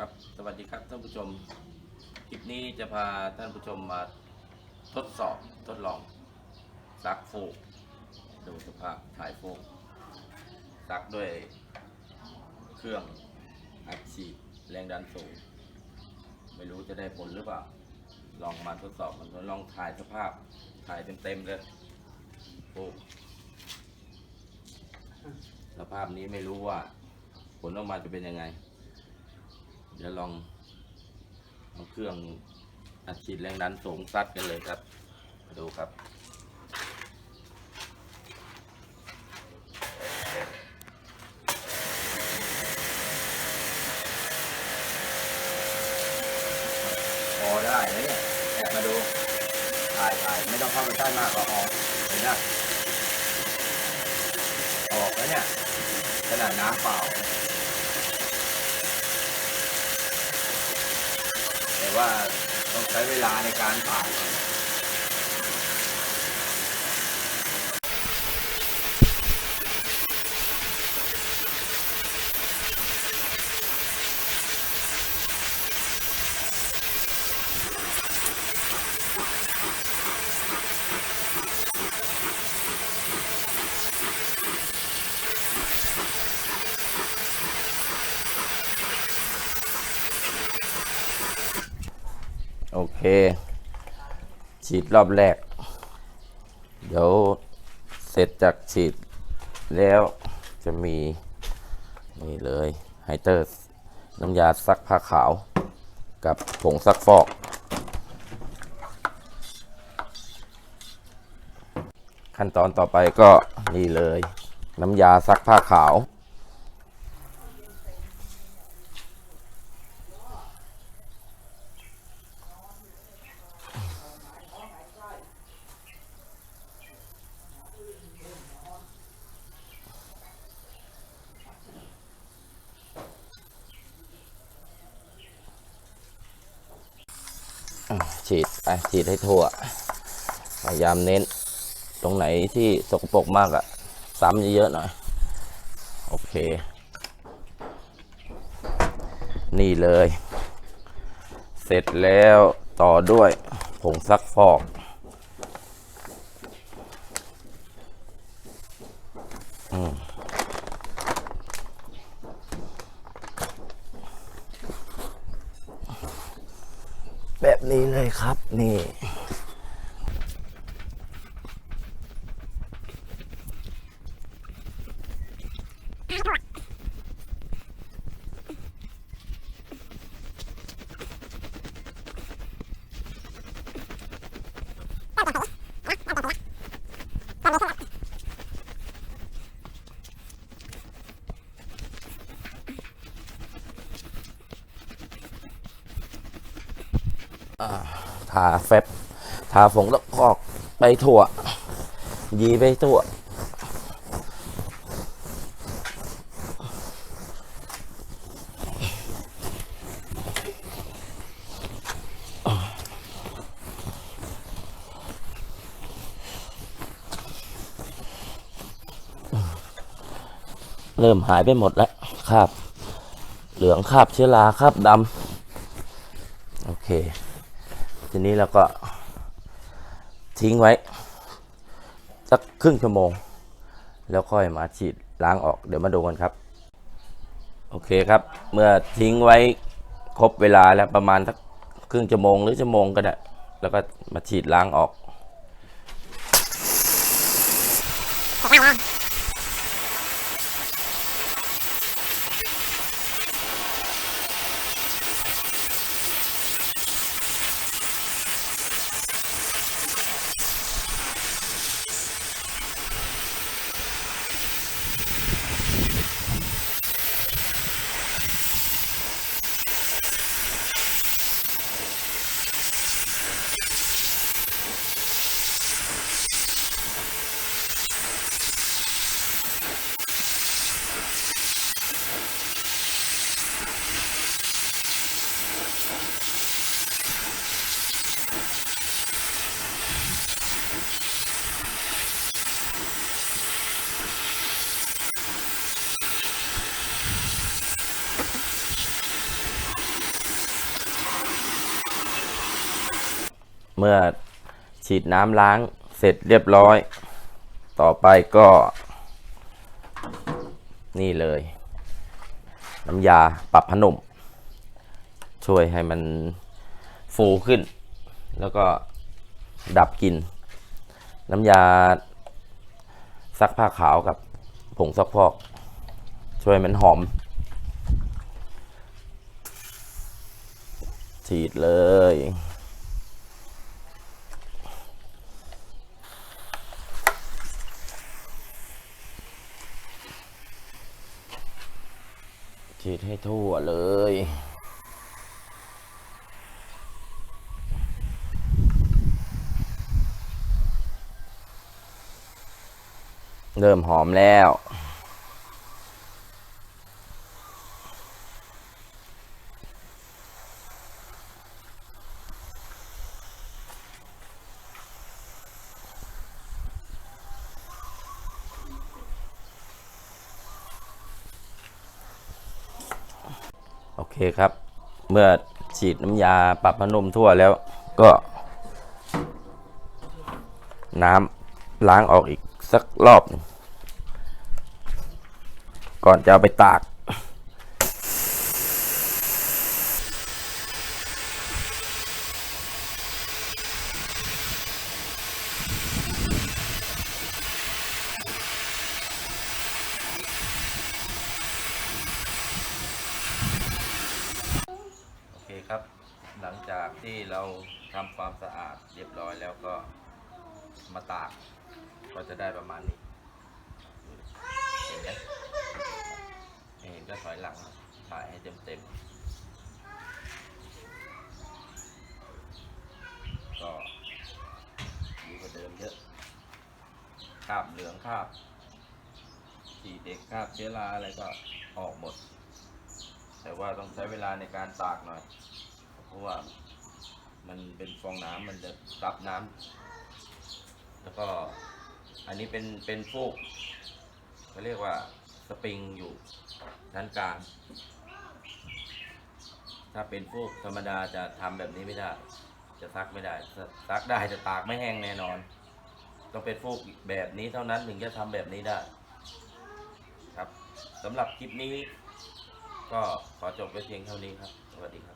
ครับสวัสดีครับท่านผู้ชม คลิปนี้จะพาท่านผู้ชมมาทดสอบทดลองซักโฟกดูสภาพถ่ายโฟกซักด้วยเครื่องอัดฉีดแรงดันสูง ไม่รู้จะได้ผลหรือเปล่า ลองมาทดสอบมันลองถ่ายสภาพถ่ายเต็มๆเลยโฟกสภาพนี้ไม่รู้ว่า ผลออกมาจะเป็นยังไง เดี๋ยวลองเอาเครื่องอัดฉีดแรงดันสูงซัดกันเลยครับ มาดูครับพอได้นะเนี่ยแอบมาดูถ่ายถ่ายไม่ต้องเข้าไปใกล้มากก็ออกเห็นนะออกแล้วเนี่ยขนาดน้ำเปล่า แต่ว่าต้องใช้เวลาในการผ่าน ฉีดรอบแรก เดี๋ยวเสร็จจากฉีดแล้วจะมีนี่เลยไฮเตอร์น้ำยาซักผ้าขาว กับผงซักฟอกขั้นตอนต่อไปก็นี่เลย น้ำยาซักผ้าขาว ฉีดไปฉีดให้ทั่ว พยายามเน้น ตรงไหนที่สกปรกมากอะซ้ำเยอะๆหน่อย โอเค นี่เลย เสร็จแล้วต่อด้วยผงซักฟอก แบบนี้เลยครับนี่ ทาแฟบทาผงตะกอกไปทั่ว ยีไปทั่วเริ่มหายไปหมดแล้วคราบ เหลืองคราบเชื้อราคราบดำ โอเค ทีนี้เราก็ทิ้งไว้สักครึ่งชั่วโมง แล้วค่อยมาฉีดล้างออกเดี๋ยวมาดูกันครับ โอเคครับ เมื่อทิ้งไว้ครบเวลาแล้วประมาณสักครึ่งชั่วโมงหรือชั่วโมงก็ได้ แล้วก็มาฉีดล้างออก เมื่อฉีดน้ำล้างเสร็จเรียบร้อย ต่อไปก็ นี่เลย น้ำยาปรับผนุ่มช่วยให้มันฟูขึ้น แล้วก็ดับกลิ่นน้ำยาซักผ้าขาวกับผงซักฟอก ช่วยมันหอม ฉีดเลย ฉีด ให้ทั่วเลย เริ่มหอมแล้ว เคครับ เมื่อฉีดน้ำยาปรับพนมทั่วแล้วก็น้ำล้างออกอีกสักรอบหนึ่งก่อนจะเอาไปตาก โอเคครับ หลังจากที่ เราทำความสะอาดเรียบร้อยแล้วก็มาตากก็จะได้ประมาณนี้เห็นไหมเห็นก็ถอยหลังถ่ายให้เต็มเต็มก็ดีกว่าเดิมเยอะคราบเหลืองคราบสีเด็กคราบเชื้อราอะไรก็ออกหมด แต่ว่าต้องใช้เวลาในการตากหน่อย เพราะว่า มันเป็นฟองน้ำมันจะรับน้ำแล้วก็อันนี้เป็นเป็นฟูกเขาเรียกว่าสปริงอยู่ด้านกลาง ถ้าเป็นฟูกธรรมดาจะทำแบบนี้ไม่ได้ จะซักไม่ได้ซักได้จะตากไม่แห้งแน่นอน ต้องเป็นฟูกแบบนี้เท่านั้นถึงจะทำแบบนี้ได้ ครับสำหรับคลิปนี้ ก็ขอจบไว้เพียงเท่านี้ครับ สวัสดีครับ